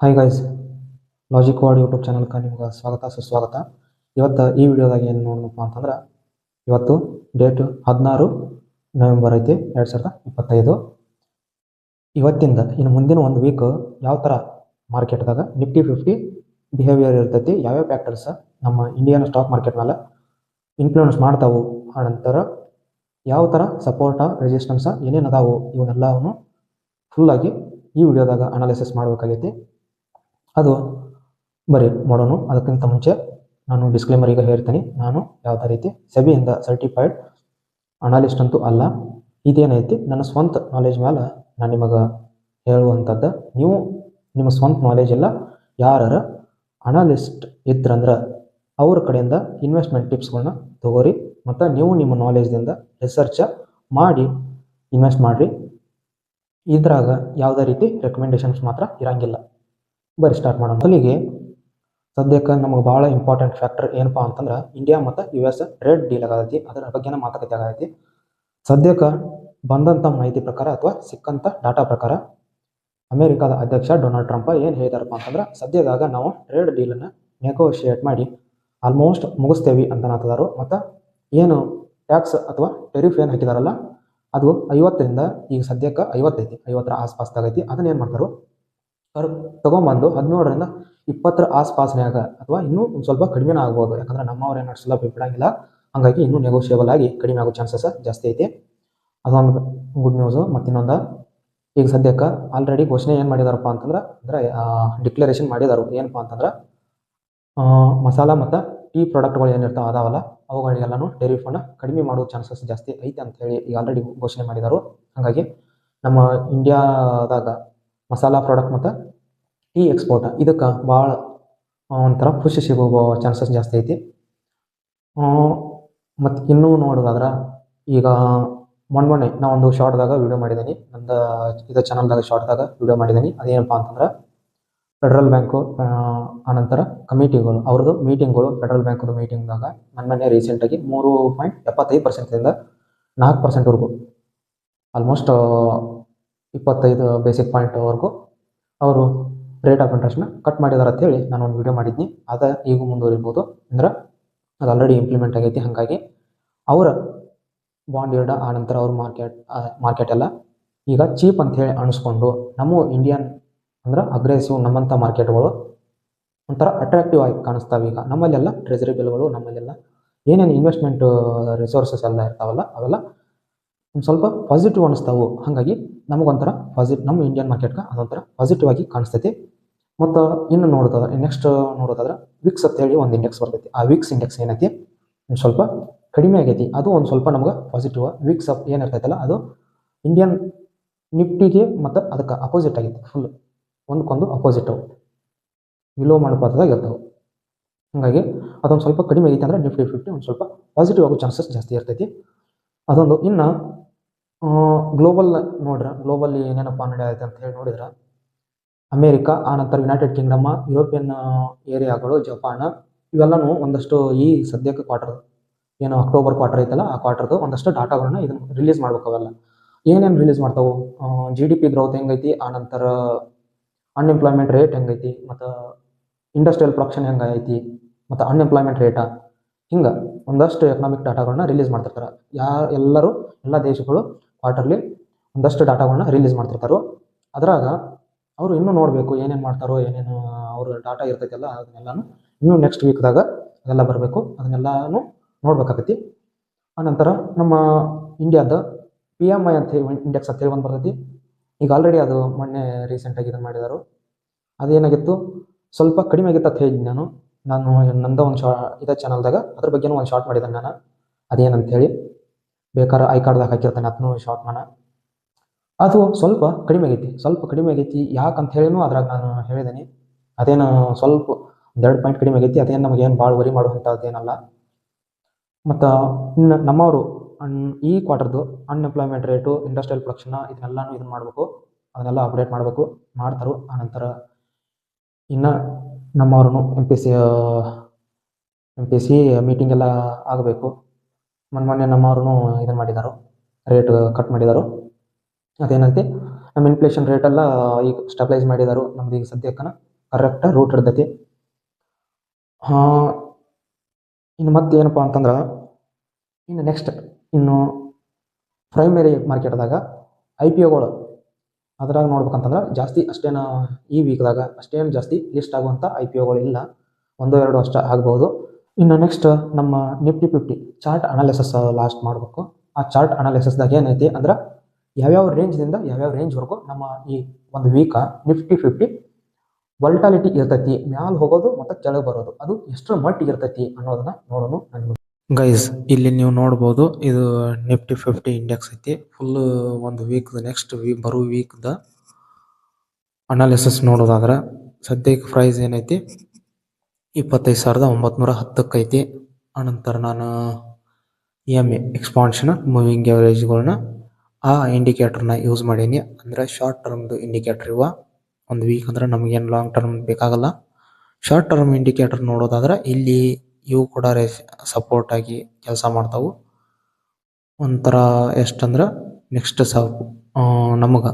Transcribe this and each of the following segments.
Hi guys logic word YouTube ಚಾನಲ್ಗೆ ನಿಮ್ಗೆ ಸ್ವಾಗತ, ಸುಸ್ವಾಗತ. ಇವತ್ತು ಈ ವಿಡಿಯೋದಾಗ ಏನು ನೋಡಬೇಕು ಅಂತಂದ್ರೆ, ಇವತ್ತು ಡೇಟ್ ಹದಿನಾರು ನವೆಂಬರ್ ಐತಿ, ಎರಡು ಸಾವಿರದ ಇಪ್ಪತ್ತೈದು. ಇವತ್ತಿಂದ, ಇನ್ನು ಮುಂದಿನ ಒಂದು ವೀಕ್ ಯಾವ ಥರ ಮಾರ್ಕೆಟ್ದಾಗ ನಿಫ್ಟಿ ಫಿಫ್ಟಿ ಬಿಹೇವಿಯರ್ ಇರ್ತೈತಿ, ಯಾವ್ಯಾವ ಫ್ಯಾಕ್ಟರ್ಸ್ ನಮ್ಮ ಇಂಡಿಯನ್ ಸ್ಟಾಕ್ ಮಾರ್ಕೆಟ್ ಮೇಲೆ ಇನ್ಫ್ಲೂಯೆನ್ಸ್ ಮಾಡ್ತಾವು ಆನಂತರ ಯಾವ ಥರ ಸಪೋರ್ಟ ರೆಜಿಸ್ಟೆನ್ಸ ಏನೇನು ಅದಾವು ಇವನ್ನೆಲ್ಲವನ್ನು ಫುಲ್ಲಾಗಿ ಈ ವಿಡಿಯೋದಾಗ ಅನಾಲಿಸಿಸ್ ಮಾಡಬೇಕಾಗೈತಿ. ಅದು ಬರೀ ಮಾಡೋಣ ಅದಕ್ಕಿಂತ ಮುಂಚೆ ನಾನು ಡಿಸ್ಕ್ಲೇಮರ್ ಈಗ ಹೇಳ್ತೀನಿ. ನಾನು ಯಾವುದೇ ರೀತಿ ಸೆಬಿಯಿಂದ ಸರ್ಟಿಫೈಡ್ ಅನಾಲಿಸ್ಟ್ ಅಂತೂ ಅಲ್ಲ. ಇದೇನೈತಿ? ನನ್ನ ಸ್ವಂತ ನಾಲೆಜ್ ಮೇಲೆ ನಾನು ನಿಮಗೆ ಹೇಳುವಂಥದ್ದು, ನೀವು ನಿಮ್ಮ ಸ್ವಂತ ನಾಲೆಜ್ ಎಲ್ಲ ಯಾರ ಅನಾಲಿಸ್ಟ್ ಇದ್ರಂದ್ರೆ ಅವ್ರ ಕಡೆಯಿಂದ ಇನ್ವೆಸ್ಟ್ಮೆಂಟ್ ಟಿಪ್ಸ್ಗಳನ್ನ ತಗೋರಿ. ಮತ್ತು ನೀವು ನಿಮ್ಮ ನಾಲೆಜ್ದಿಂದ ರಿಸರ್ಚ ಮಾಡಿ ಇನ್ವೆಸ್ಟ್ ಮಾಡಿರಿ. ಇದ್ರಾಗ ಯಾವುದೇ ರೀತಿ ರೆಕಮೆಂಡೇಶನ್ಸ್ ಮಾತ್ರ ಇರಂಗಿಲ್ಲ. ಬರೀ ಸ್ಟಾರ್ಟ್ ಮಾಡೋಣ. ಮೊದಲಿಗೆ ಸದ್ಯಕ್ಕೆ ನಮಗೆ ಭಾಳ ಇಂಪಾರ್ಟೆಂಟ್ ಫ್ಯಾಕ್ಟರ್ ಏನಪ್ಪ ಅಂತಂದ್ರೆ ಇಂಡಿಯಾ ಮತ್ತು ಯು ಎಸ್ ಟ್ರೇಡ್ ಡೀಲ್ ಆಗತೈತಿ ಅದರ ಬಗ್ಗೆನೇ ಮಾತುಕತೆ ಆಗೈತಿ. ಸದ್ಯಕ್ಕೆ ಬಂದಂಥ ಮಾಹಿತಿ ಪ್ರಕಾರ ಅಥವಾ ಸಿಕ್ಕಂಥ ಡಾಟಾ ಪ್ರಕಾರ ಅಮೆರಿಕದ ಅಧ್ಯಕ್ಷ ಡೊನಾಲ್ಡ್ ಟ್ರಂಪ್ ಏನು ಹೇಳಿದಾರಪ್ಪ ಅಂತಂದ್ರೆ ಸದ್ಯದಾಗ ನಾವು ಟ್ರೇಡ್ ಡೀಲನ್ನು ನೆಗೋಷಿಯೇಟ್ ಮಾಡಿ ಆಲ್ಮೋಸ್ಟ್ ಮುಗಿಸ್ತೇವೆ ಅಂತ ನಾತದಾರು ಮತ್ತು ಏನು ಟ್ಯಾಕ್ಸ್ ಅಥವಾ ಟೆರಿಫ್ ಏನು ಹಾಕಿದಾರಲ್ಲ, ಅದು ಐವತ್ತರಿಂದ ಈಗ ಸದ್ಯಕ್ಕೆ ಐವತ್ತೈತಿ, ಐವತ್ತರ ಆಸ್ಪಾಸ್ದಾಗೈತಿ. ಅದನ್ನ ಏನು ಮಾಡ್ತಾರೋ ಅವ್ರು ತೊಗೊಂಬಂದು ಹದಿನೇಳರಿಂದ ಇಪ್ಪತ್ತರ ಆಸ್ಪಾಸ್ನ್ಯಾಗ ಅಥವಾ ಇನ್ನೂ ಒಂದು ಸ್ವಲ್ಪ ಕಡಿಮೆನೇ ಆಗ್ಬೋದು. ಯಾಕಂದ್ರೆ ನಮ್ಮವ್ರು ಏನು ಸುಲಭ ಬಿಡಂಗಿಲ್ಲ ಹಾಗಾಗಿ ಇನ್ನೂ ನೆಗೋಷಿಯೇಬಲ್ ಆಗಿ ಕಡಿಮೆ ಆಗೋ ಚಾನ್ಸಸ್ ಜಾಸ್ತಿ ಐತಿ. ಅದೊಂದು ಗುಡ್ ನ್ಯೂಸು ಮತ್ತಿನ್ನೊಂದು. ಈಗ ಸದ್ಯಕ್ಕೆ ಆಲ್ರೆಡಿ ಘೋಷಣೆ ಏನು ಮಾಡಿದಾರಪ್ಪ ಅಂತಂದ್ರೆ, ಅಂದರೆ ಡಿಕ್ಲರೇಷನ್ ಮಾಡಿದಾರು. ಏನಪ್ಪ ಅಂತಂದ್ರೆ ಮಸಾಲ ಮತ್ತು ಟೀ ಪ್ರಾಡಕ್ಟ್ಗಳು ಏನಿರ್ತಾವೆ ಅದಾವಲ್ಲ, ಅವುಗಳಿಗೆಲ್ಲನೂ ಟೆರಿಫನ್ನು ಕಡಿಮೆ ಮಾಡೋ ಚಾನ್ಸಸ್ ಜಾಸ್ತಿ ಐತೆ ಅಂತ ಹೇಳಿ ಈಗ ಆಲ್ರೆಡಿ ಘೋಷಣೆ ಮಾಡಿದಾರು. ಹಾಗಾಗಿ ನಮ್ಮ ಇಂಡಿಯಾದಾಗ ಮಸಾಲ ಪ್ರಾಡಕ್ಟ್ ಮತ್ತು ಟೀ ಎಕ್ಸ್ಪೋರ್ಟ್ ಇದಕ್ಕೆ ಭಾಳ ಒಂಥರ ಖುಷಿ ಸಿಗೋ ಚಾನ್ಸಸ್ ಜಾಸ್ತಿ ಐತಿ. ಮತ್ತು ಇನ್ನೂ ನೋಡೋದಾದ್ರೆ, ಈಗ ಮೊನ್ನೆ ಮೊನ್ನೆ ನಾವೊಂದು ಶಾರ್ಟ್ದಾಗ ವಿಡಿಯೋ ಮಾಡಿದ್ದೀನಿ ನಂದು ಇದು ಚಾನಲ್ದಾಗ ಶಾರ್ಟ್ದಾಗ ವಿಡಿಯೋ ಮಾಡಿದ್ದೀನಿ ಅದೇನಪ್ಪ ಅಂತಂದ್ರೆ ಫೆಡ್ರಲ್ ಬ್ಯಾಂಕು ಆನಂತರ ಕಮಿಟಿಗಳು ಅವ್ರದ್ದು ಮೀಟಿಂಗ್ಗಳು ಫೆಡ್ರಲ್ ಬ್ಯಾಂಕ್ದು ಮೀಟಿಂಗ್ದಾಗ ನನ್ನ ಮನೆ ರೀಸೆಂಟಾಗಿ ಮೂರು ಪಾಯಿಂಟ್ ಎಪ್ಪತ್ತೈದು ಪರ್ಸೆಂಟಿಂದ ನಾಲ್ಕು ಪರ್ಸೆಂಟ್ವರೆಗೂ ಆಲ್ಮೋಸ್ಟ್ ಇಪ್ಪತ್ತೈದು ಬೇಸಿಕ್ ಪಾಯಿಂಟ್ವರೆಗೂ ಅವರು ರೇಟ್ ಆಫ್ ಇಂಟ್ರೆಸ್ಟ್ನ ಕಟ್ ಮಾಡಿದಾರೆ ಅಂತೇಳಿ ನಾನು ಒಂದು ವಿಡಿಯೋ ಮಾಡಿದ್ನಿ. ಅದ ಈಗ ಮುಂದುವರಿಬೋದು. ಅಂದ್ರೆ ಅದು ಆಲ್ರೆಡಿ ಇಂಪ್ಲಿಮೆಂಟ್ ಆಗೈತಿ. ಹಾಗಾಗಿ ಅವರ ಬಾಂಡ್ ಎರಡ ಆ ನಂತರ ಅವ್ರ ಮಾರ್ಕೆಟ್ ಮಾರ್ಕೆಟ್ ಎಲ್ಲ ಈಗ ಚೀಪ್ ಅಂತ ಹೇಳಿ ಅನಿಸ್ಕೊಂಡು ನಮ್ಮ ಇಂಡಿಯನ್ ಅಂದ್ರೆ ಅಗ್ರೆಸಿವ್ ನಮ್ಮಂಥ ಮಾರ್ಕೆಟ್ಗಳು ಒಂಥರ ಅಟ್ರಾಕ್ಟಿವ್ ಆಗಿ ಕಾಣಿಸ್ತಾವೆ ಈಗ. ನಮ್ಮಲ್ಲೆಲ್ಲ ಟ್ರೆಜರಿ ಬಿಲ್ಗಳು ನಮ್ಮಲ್ಲೆಲ್ಲ ಏನೇನು ಇನ್ವೆಸ್ಟ್ಮೆಂಟ್ ರಿಸೋರ್ಸಸ್ ಎಲ್ಲ ಇರ್ತಾವಲ್ಲ, ಅವೆಲ್ಲ ಒಂದು ಸ್ವಲ್ಪ ಪಾಸಿಟಿವ್ ಅನಿಸ್ತಾವು ಹಾಗಾಗಿ ನಮಗೊಂಥರ ಪಾಸಿಟ್ ನಮ್ಮ ಇಂಡಿಯನ್ ಮಾರ್ಕೆಟ್ಗೆ ಅದೊಂಥರ ಪಾಸಿಟಿವ್ ಆಗಿ ಕಾಣಿಸ್ತೈತಿ. ಮತ್ತು ಇನ್ನು ನೋಡೋದಾದ್ರೆ ನೆಕ್ಸ್ಟ್ ನೋಡೋದಾದ್ರೆ ವಿಕ್ಸ್ ಅಂತ ಹೇಳಿ ಒಂದು ಇಂಡೆಕ್ಸ್ ಬರ್ತೈತಿ. ಆ ವಿಕ್ಸ್ ಇಂಡೆಕ್ಸ್ ಏನೈತಿ? ಒಂದು ಸ್ವಲ್ಪ ಕಡಿಮೆ ಆಗೈತಿ. ಅದು ಒಂದು ಸ್ವಲ್ಪ ನಮ್ಗೆ ಪಾಸಿಟಿವ್ ವಿಕ್ಸ್ ಅಪ್ ಏನಿರ್ತೈತಲ್ಲ ಅದು ಇಂಡಿಯನ್ ನಿಫ್ಟಿಗೆ ಮತ್ತು ಅದಕ್ಕೆ ಅಪೋಸಿಟ್ ಆಗೈತಿ. ಫುಲ್ ಒಂದಕ್ಕೊಂದು ಅಪೋಸಿಟ್ ಅವು ವಿಲೋಮ ಅನುಪಾತದಾಗ ಇರ್ತವೆ. ಹಾಗಾಗಿ ಅದೊಂದು ಸ್ವಲ್ಪ ಕಡಿಮೆ ಆಗೈತೆ ಅಂದ್ರೆ ನಿಫ್ಟಿ ಫಿಫ್ಟಿ ಒಂದು ಸ್ವಲ್ಪ ಪಾಸಿಟಿವ್ ಆಗೋ ಚಾನ್ಸಸ್ ಜಾಸ್ತಿ ಇರ್ತೈತಿ. ಅದೊಂದು ಇನ್ನು ಗ್ಲೋಬಲ್ ನೋಡ್ರ ಗ್ಲೋಬಲ್ಲಿ ಏನೇನಪ್ಪ ನಡೆಯುತ್ತೆ ಅಂತ ಹೇಳಿ ನೋಡಿದ್ರೆ, ಅಮೇರಿಕಾ ಆನಂತರ ಯುನೈಟೆಡ್ ಕಿಂಗ್ಡಮ್ ಯುರೋಪಿಯನ್ ಏರಿಯಾಗಳು ಜಪಾನ್ ಇವೆಲ್ಲನೂ ಒಂದಷ್ಟು ಈ ಸದ್ಯಕ್ಕೆ ಕ್ವಾರ್ಟರ್ ಏನು ಅಕ್ಟೋಬರ್ ಕ್ವಾರ್ಟರ್ ಐತಲ್ಲ, ಆ ಕ್ವಾರ್ಟರ್ದು ಒಂದಷ್ಟು ಡಾಟಾಗಳನ್ನ ಇದನ್ನು ರಿಲೀಸ್ ಮಾಡ್ಬೇಕು ಅವೆಲ್ಲ. ಏನೇನು ರಿಲೀಸ್ ಮಾಡ್ತಾವು? ಜಿ ಡಿ ಪಿ ಗ್ರೋತ್ ಹೆಂಗೈತಿ? ಆನಂತರ ಅನ್ಎಂಪ್ಲಾಯ್ಮೆಂಟ್ ರೇಟ್ ಹೆಂಗೈತಿ? ಮತ್ತು ಇಂಡಸ್ಟ್ರಿಯಲ್ ಪ್ರೊಡಕ್ಷನ್ ಹೆಂಗೈತಿ? ಮತ್ತು ಅನ್ಎಂಪ್ಲಾಯ್ಮೆಂಟ್ ರೇಟ ಹಿಂಗೆ ಒಂದಷ್ಟು ಎಕನಾಮಿಕ್ ಡಾಟಾಗಳನ್ನ ರಿಲೀಸ್ ಮಾಡ್ತಿರ್ತಾರೆ. ಯಾ, ಎಲ್ಲರೂ, ಎಲ್ಲ ದೇಶಗಳು ಕ್ವಾರ್ಟರ್ಲಿ ಒಂದಷ್ಟು ಡಾಟಾಗಳನ್ನ ರಿಲೀಸ್ ಮಾಡ್ತಿರ್ತಾರೋ, ಅದ್ರಾಗ ಅವರು ಇನ್ನೂ ನೋಡಬೇಕು ಏನೇನು ಮಾಡ್ತಾರೋ, ಏನೇನು ಅವ್ರ ಡಾಟಾ ಇರ್ತೈತಲ್ಲ ಅದನ್ನೆಲ್ಲನೂ ಇನ್ನೂ ನೆಕ್ಸ್ಟ್ ವೀಕ್ದಾಗ ಅದೆಲ್ಲ ಬರಬೇಕು, ಅದನ್ನೆಲ್ಲನೂ ನೋಡ್ಬೇಕಾಗತ್ತಿ. ಆನಂತರ ನಮ್ಮ ಇಂಡಿಯಾದ ಪಿ ಎಂ ಐ ಅಂತ ಇಂಡೆಕ್ಸ್ ಅಂತ ಹೇಳಿ ಒಂದು ಬರ್ತೈತಿ. ಈಗ ಆಲ್ರೆಡಿ ಅದು ಮೊನ್ನೆ ರೀಸೆಂಟಾಗಿ ಇದನ್ನು ಮಾಡಿದಾರು. ಅದೇನಾಗಿತ್ತು? ಸ್ವಲ್ಪ ಕಡಿಮೆ ಆಗಿತ್ತು ಅಂತ ಹೇಳಿದ್ದೀನಿ ನಾನು. ನಾನು ನಂದ ಒಂದು ಶಾ ಇದೇ ಚಾನಲ್ದಾಗ ಅದ್ರ ಬಗ್ಗೆನೂ ಒಂದು ಶಾರ್ಟ್ ಮಾಡಿದ್ದೇನೆ ನಾನು. ಅದೇನಂತ ಹೇಳಿ? ಬೇಕಾದ್ರೆ ಐ ಕಾರ್ಡ್ದಾಗ ಹಾಕಿರ್ತಾನೆ ಅದನ್ನೂ ಶಾರ್ಟ್ ನಾನು ಅದು ಸ್ವಲ್ಪ ಕಡಿಮೆ ಆಗೈತಿ, ಸ್ವಲ್ಪ ಕಡಿಮೆ ಆಗೈತಿ. ಯಾಕಂತ ಹೇಳಿನೂ ಅದ್ರಾಗ ನಾನು ಹೇಳಿದ್ದೀನಿ ಅದೇನು ಸ್ವಲ್ಪ ಎರಡು ಪಾಯಿಂಟ್ ಕಡಿಮೆ ಆಗೈತಿ. ಅದೇನು ನಮಗೇನು ಭಾಳ ವರಿ ಮಾಡುವಂಥದ್ದೇನಲ್ಲ ಮತ್ತು ಇನ್ನು ನಮ್ಮವರು ಅನ್, ಈ ಕ್ವಾರ್ಟರ್ದು ಅನ್ಎಂಪ್ಲಾಯ್ಮೆಂಟ್ ರೇಟು ಇಂಡಸ್ಟ್ರಿಯಲ್ ಪ್ರೊಡಕ್ಷನ್ ಇದನ್ನೆಲ್ಲನೂ ಇದನ್ನು ಮಾಡಬೇಕು. ಅದನ್ನೆಲ್ಲ ಅಪ್ಡೇಟ್ ಮಾಡಬೇಕು. ಮಾಡ್ತಾರೆ. ಆನಂತರ ಇನ್ನು ನಮ್ಮವ್ರೂ M P C M P C meeting ಎಲ್ಲ ಆಗಬೇಕು. ಮೊನ್ನೆ ಮೊನ್ನೆ ನಮ್ಮವ್ರೂ ಇದನ್ನು ಮಾಡಿದಾರು ರೇಟ್ ಕಟ್ ಮಾಡಿದಾರು. ಅದೇನಂತೆ, ನಮ್ಮ ಇನ್ಫ್ಲೇಷನ್ ರೇಟ್ ಎಲ್ಲ ಈಗ ಸ್ಟೆಬಿಲೈಸ್ ಮಾಡಿದಾರು ನಮ್ದು ಈಗ ಸದ್ಯಕ್ಕನ ಕರೆಕ್ಟ್ ರೂಟ್ ಹಿಡ್ದೈತಿ ಇನ್ನು ಮತ್ತೆ ಏನಪ್ಪ ಅಂತಂದ್ರೆ, ಇನ್ನು ನೆಕ್ಸ್ಟ್ ಇನ್ನು ಪ್ರೈಮರಿ ಮಾರ್ಕೆಟ್ದಾಗ ಐ ಪಿ ಒಗಳು ಅದ್ರಾಗ ನೋಡ್ಬೇಕಂತಂದ್ರೆ ಜಾಸ್ತಿ ಅಷ್ಟೇನು ಈ ವೀಕ್ದಾಗ ಅಷ್ಟೇನು ಜಾಸ್ತಿ ಲಿಸ್ಟ್ ಆಗುವಂಥ ಐ ಪಿ ಒಗಳು ಇಲ್ಲ. ಒಂದೋ, ಎರಡು ಅಷ್ಟೇ ಆಗ್ಬೋದು. ಇನ್ನು ನೆಕ್ಸ್ಟ್ ನಮ್ಮ Nifty fifty chart analysis last ಮಾಡಬೇಕು. ಆ ಚಾರ್ಟ್ ಅನಾಲಿಸಿಸ್ದಾಗ ಏನೈತಿ ಅಂದ್ರೆ ಯಾವ್ಯಾವ ರೇಂಜ್ದಿಂದ ಯಾವ್ಯಾವ ರೇಂಜ್ವರೆಗೂ ನಮ್ಮ ಈ ಒಂದು ವೀಕ ನಿಫ್ಟಿ ಫಿಫ್ಟಿ ವಲ್ಟಾಲಿಟಿ ಇರ್ತೈತಿ, ಮ್ಯಾಲ್ ಹೋಗೋದು ಮತ್ತು ಕೆಳಗೆ ಬರೋದು. ಅದು ಎಷ್ಟರ ಮಟ್ಟಿಗೆ ಇರ್ತೈತಿ ಅನ್ನೋದನ್ನ ನೋಡೋಣ ನಾನು ಗೈಸ್ ಇಲ್ಲಿ ನೀವು ನೋಡ್ಬೋದು ಇದು ನಿಫ್ಟಿ ಫಿಫ್ಟಿ ಇಂಡೆಕ್ಸ್ ಐತಿ. ಫುಲ್ ಒಂದು ವೀಕ್ ನೆಕ್ಸ್ಟ್ ವೀಕ್ ಬರೋ ವೀಕ್ದ ಅನಾಲಿಸಿಸ್ ನೋಡೋದಾದ್ರೆ ಸದ್ಯಕ್ಕೆ ಪ್ರೈಸ್ ಏನೈತಿ? ಇಪ್ಪತ್ತೈದು ಸಾವಿರದ ಒಂಬತ್ನೂರ ಹತ್ತಕ್ಕೆ ಐತಿ ಆನಂತರ ನಾನು E M A expansion moving ಎವರೇಜ್ಗಳನ್ನ ಆ ಇಂಡಿಕೇಟರ್ನ ಯೂಸ್ ಮಾಡೀನಿ. ಅಂದರೆ ಶಾರ್ಟ್ ಟರ್ಮ್ದು ಇಂಡಿಕೇಟರ್ ಇವ. ಒಂದು ವೀಕ್ ಅಂದ್ರೆ ನಮಗೇನು ಲಾಂಗ್ ಟರ್ಮ್ ಬೇಕಾಗಲ್ಲ. ಶಾರ್ಟ್ ಟರ್ಮ್ ಇಂಡಿಕೇಟರ್ ನೋಡೋದಾದ್ರೆ ಇಲ್ಲಿ ಇವು ಕೂಡ ಸಪೋರ್ಟ್ ಆಗಿ ಕೆಲಸ ಮಾಡ್ತಾವು. ಒಂಥರ ಎಷ್ಟಂದ್ರೆ ನೆಕ್ಸ್ಟ್ ಸಾಕು ನಮಗೆ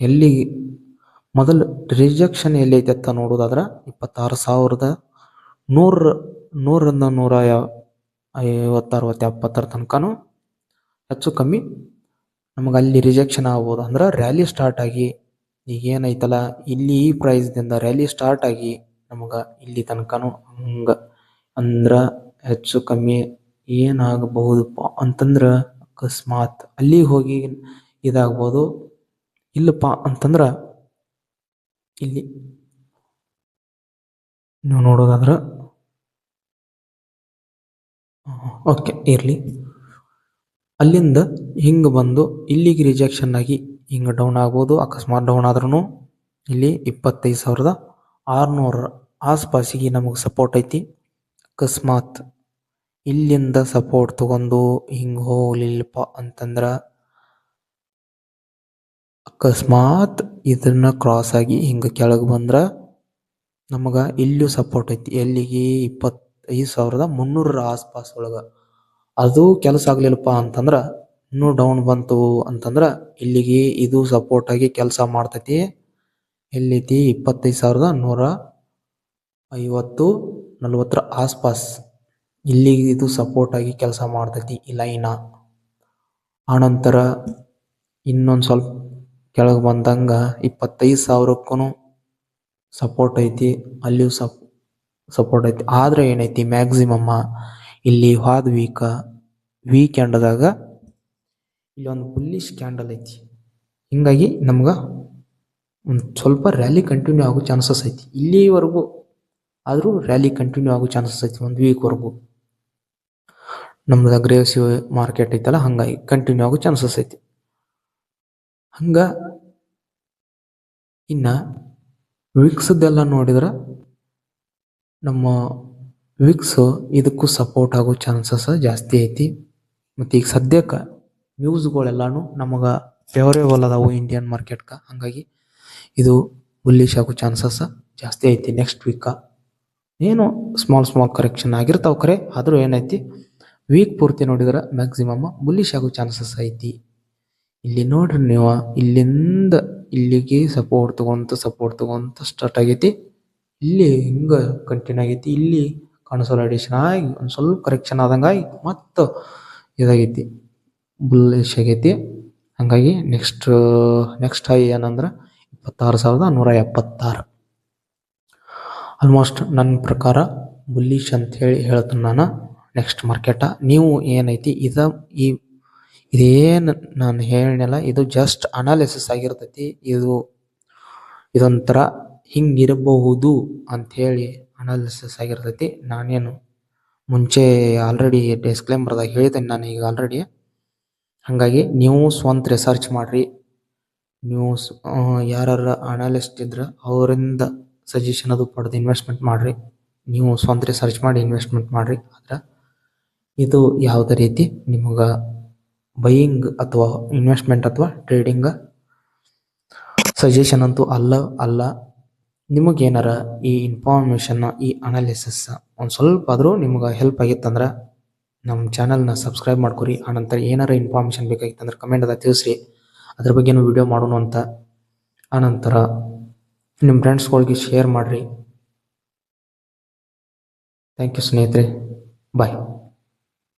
ಎಲ್ಲಿ ಮೊದಲು ರಿಜೆಕ್ಷನ್ ಎಲ್ಲಿ ಐತೆ ಅಂತ ನೋಡೋದಾದ್ರೆ ಇಪ್ಪತ್ತಾರು ಸಾವಿರದ ನೂರ ನೂರರಿಂದ ನೂರ ಐವತ್ತಾರು ಎಪ್ಪತ್ತರ ತನಕನೂ ಹೆಚ್ಚು ಕಮ್ಮಿ. ನಮಗೆ ಅಲ್ಲಿ ರಿಜೆಕ್ಷನ್ ಆಗ್ಬೋದು ಅಂದ್ರೆ ರ್ಯಾಲಿ ಸ್ಟಾರ್ಟ್ ಆಗಿ ಈಗ ಏನೈತಲ್ಲ ಇಲ್ಲಿ ಈ ಪ್ರೈಸ್ದಿಂದ ರ್ಯಾಲಿ ಸ್ಟಾರ್ಟ್ ಆಗಿ ನಮಗೆ ಇಲ್ಲಿ ತನಕನೂ ಹಂಗೆ ಅಂದ್ರೆ ಹೆಚ್ಚು ಕಮ್ಮಿ ಏನಾಗಬಹುದಪ್ಪ ಅಂತಂದ್ರೆ ಅಕಸ್ಮಾತ್ ಅಲ್ಲಿಗೆ ಹೋಗಿ ಇದಾಗ್ಬೋದು. ಇಲ್ಲಪ್ಪ ಅಂತಂದ್ರೆ ಇಲ್ಲಿ ನೀವು ನೋಡೋದಾದ್ರೆ ಓಕೆ ಇರಲಿ. ಅಲ್ಲಿಂದ ಹಿಂಗೆ ಬಂದು ಇಲ್ಲಿಗೆ ರಿಜೆಕ್ಷನ್ ಆಗಿ ಹಿಂಗೆ ಡೌನ್ ಆಗ್ಬೋದು. ಅಕಸ್ಮಾತ್ ಡೌನ್ ಆದ್ರೂ ಇಲ್ಲಿ ಇಪ್ಪತ್ತೈದು ಸಾವಿರದ ಆರುನೂರ ಆಸ್ಪಾಸಿಗೆ ನಮಗೆ ಸಪೋರ್ಟ್ ಐತಿ. ಅಕಸ್ಮಾತ್ ಇಲ್ಲಿಂದ ಸಪೋರ್ಟ್ ತಗೊಂಡು ಹಿಂಗೆ ಹೋಗ್ಲಿಲ್ಲಪ್ಪ ಅಂತಂದ್ರೆ ಅಕಸ್ಮಾತ್ ಇದನ್ನ ಕ್ರಾಸ್ ಆಗಿ ಹಿಂಗೆ ಕೆಳಗೆ ಬಂದ್ರೆ ನಮಗೆ ಇಲ್ಲೂ ಸಪೋರ್ಟ್ ಐತಿ. ಎಲ್ಲಿಗೆ? ಇಪ್ಪತ್ತೈದು ಸಾವಿರದ ಮುನ್ನೂರರ ಆಸ್ಪಾಸ್ ಒಳಗೆ. ಅದು ಕೆಲಸ ಆಗ್ಲಿಲ್ಲಪ್ಪ ಅಂತಂದ್ರೆ, ಇನ್ನೂ ಡೌನ್ ಬಂತು ಅಂತಂದ್ರೆ, ಇಲ್ಲಿಗೆ ಇದು ಸಪೋರ್ಟ್ ಆಗಿ ಕೆಲಸ ಮಾಡ್ತೈತಿ. ಎಲ್ಲೈತಿ? ಇಪ್ಪತ್ತೈದು ಸಾವಿರದ ನೂರ ಐವತ್ತು ನಲ್ವತ್ತರ ಆಸ್ಪಾಸ್. ಇಲ್ಲಿಗೆ ಇದು ಸಪೋರ್ಟ್ ಆಗಿ ಕೆಲಸ ಮಾಡ್ತೈತಿ ಈ ಲೈನ ಆನಂತರ ಇನ್ನೊಂದು ಸ್ವಲ್ಪ ಕೆಳಗೆ ಬಂದಂಗ ಇಪ್ಪತ್ತೈದು ಸಾವಿರಕ್ಕೂ ಸಪೋರ್ಟ್ ಐತಿ. ಅಲ್ಲಿಯೂ ಸಪ್ ಸಪೋರ್ಟ್ ಐತಿ. ಆದ್ರೆ ಏನೈತಿ ಮ್ಯಾಕ್ಸಿಮಮ್ಮ ಇಲ್ಲಿ ಹಾದ್ ವೀಕ ವೀಕೆಂಡ್ದಾಗ ಇಲ್ಲಿ ಒಂದು ಬುಲ್ಲಿಶ್ ಕ್ಯಾಂಡಲ್ ಐತಿ. ಹಿಂಗಾಗಿ ನಮ್ಗೆ ಒಂದು ಸ್ವಲ್ಪ ರ್ಯಾಲಿ ಕಂಟಿನ್ಯೂ ಆಗೋ ಚಾನ್ಸಸ್ ಐತಿ. ಇಲ್ಲಿವರೆಗೂ ಆದರೂ ರ್ಯಾಲಿ ಕಂಟಿನ್ಯೂ ಆಗೋ ಚಾನ್ಸಸ್ ಐತಿ ಒಂದು ವೀಕ್ವರೆಗೂ ನಮ್ದು ಅಗ್ರೆಸಿವ್ ಮಾರ್ಕೆಟ್ ಐತಲ್ಲ, ಹಂಗಾಗಿ ಕಂಟಿನ್ಯೂ ಆಗೋ ಚಾನ್ಸಸ್ ಐತಿ. ಹಂಗ ಇನ್ನು ವಿಕ್ಸ್ದೆಲ್ಲ ನೋಡಿದ್ರೆ ನಮ್ಮ ವಿಕ್ಸ್ ಇದಕ್ಕೂ ಸಪೋರ್ಟ್ ಆಗೋ ಚಾನ್ಸಸ್ ಜಾಸ್ತಿ ಐತಿ. ಮತ್ತು ಈಗ ಸದ್ಯಕ್ಕೆ ನ್ಯೂಸ್ಗಳೆಲ್ಲನೂ ನಮಗೆ ಫೇವರೇಬಲ್ ಅದಾವು ಇಂಡಿಯನ್ ಮಾರ್ಕೆಟ್ಗೆ ಹಂಗಾಗಿ ಇದು ಬುಲ್ಲಿಶ್ ಆಗೋ ಚಾನ್ಸಸ್ ಜಾಸ್ತಿ ಐತಿ ನೆಕ್ಸ್ಟ್ ವೀಕ ಏನು ಸ್ಮಾಲ್ ಸ್ಮಾಲ್ ಕರೆಕ್ಷನ್ ಆಗಿರ್ತಾವೆ ಕರೆ, ಆದರೂ ಏನೈತಿ? ವೀಕ್ ಪೂರ್ತಿ ನೋಡಿದ್ರೆ ಮ್ಯಾಕ್ಸಿಮಮ್ ಬುಲ್ಲಿಶ್ ಆಗೋ ಚಾನ್ಸಸ್ ಐತಿ. ಇಲ್ಲಿ ನೋಡ್ರಿ ನೀವು, ಇಲ್ಲಿಂದ ಇಲ್ಲಿಗೆ ಸಪೋರ್ಟ್ ತಗೊಂತ ಸಪೋರ್ಟ್ ತಗೊಂತ ಸ್ಟಾರ್ಟ್ ಆಗೈತಿ. ಇಲ್ಲಿ ಹಿಂಗ ಕಂಟಿನ್ಯೂ ಆಗೈತಿ. ಇಲ್ಲಿ ಕನ್ಸಾಲಿಡೇಷನ್ ಆಗಿ ಒಂದು ಸ್ವಲ್ಪ ಕರೆಕ್ಷನ್ ಆದಂಗೆ ಆಗಿ ಮತ್ತು ಇದಾಗೈತಿ. ಬುಲ್ಲಿಶ್ ಆಗೈತಿ. ಹಾಗಾಗಿ ನೆಕ್ಸ್ಟ್ ನೆಕ್ಸ್ಟ್ ಹೈ ಏನಂದ್ರೆ ಇಪ್ಪತ್ತಾರು ಸಾವಿರದ ನೂರ ಎಪ್ಪತ್ತಾರು. ಆಲ್ಮೋಸ್ಟ್ ನನ್ನ ಪ್ರಕಾರ ಬುಲ್ಲಿಶ್ ಅಂತ ಹೇಳಿ ಹೇಳ್ತೀನಿ ನಾನು. ನೆಕ್ಸ್ಟ್ ಮಾರ್ಕೆಟ ನೀವು ಏನೈತಿ ಇದ ಈ ಇದೇನು ನಾನು ಹೇಳಿನಲ್ಲ, ಇದು ಜಸ್ಟ್ ಅನಾಲಿಸಿಸ್ ಆಗಿರ್ತೈತಿ. ಇದು, ಇದೊಂಥರ ಹಿಂಗಿರಬಹುದು ಅಂಥೇಳಿ ಅನಾಲಿಸಿಸ್ ಆಗಿರ್ತೈತಿ. ನಾನೇನು ಮುಂಚೆ ಆಲ್ರೆಡಿ ಡಿಸ್ಕ್ಲೇಮರ್ದಾಗ ಹೇಳಿದ್ದೇನೆ ನಾನು ಈಗ ಆಲ್ರೆಡಿ ಹಾಗಾಗಿ ನೀವು ಸ್ವಂತ ರಿಸರ್ಚ್ ಮಾಡಿರಿ. ನೀವು ಯಾರು ಅನಾಲಿಸ್ಟ್ ಇದ್ರೆ ಅವರಿಂದ ಸಜೆಷನ್ ಅದು ಪಡೆದು ಇನ್ವೆಸ್ಟ್ಮೆಂಟ್ ಮಾಡಿರಿ. ನೀವು ಸ್ವಂತ ರಿಸರ್ಚ್ ಮಾಡಿ ಇನ್ವೆಸ್ಟ್ಮೆಂಟ್ ಮಾಡಿರಿ. ಆದ್ರೆ ಇದು ಯಾವುದೇ ರೀತಿ ನಿಮಗೆ ಬೈಯಿಂಗ್ ಅಥವಾ ಇನ್ವೆಸ್ಟ್ಮೆಂಟ್ ಅಥವಾ ಟ್ರೇಡಿಂಗ್ ಸಜೆಷನ್ ಅಂತೂ ಅಲ್ಲ ಅಲ್ಲ. ನಿಮಗೇನಾರ ಈ ಇನ್ಫಾರ್ಮೇಷನ್ ಈ ಅನಾಲಿಸಿಸ್ ಒಂದು ಸ್ವಲ್ಪ ಆದರೂ ನಿಮ್ಗೆ ಹೆಲ್ಪ್ ಆಗಿತ್ತಂದ್ರೆ ನಮ್ಮ ಚಾನಲ್ನ ಸಬ್ಸ್ಕ್ರೈಬ್ ಮಾಡ್ಕೊರಿ. ಆನಂತರ ಏನಾರ ಇನ್ಫಾರ್ಮೇಷನ್ ಬೇಕಾಗಿತ್ತಂದ್ರೆ ಅದ ತಿಳಿಸ್ರಿ. ಅದ್ರ ಬಗ್ಗೆನೂ ವಿಡಿಯೋ ಮಾಡೋಣ ಅಂತ. ಆನಂತರ ನಿಮ್ಮ ಫ್ರೆಂಡ್ಸ್ಗಳಿಗೆ ಶೇರ್ ಮಾಡಿರಿ. ಥ್ಯಾಂಕ್ ಯು ಸ್ನೇಹಿತರೆ. ಬಾಯ್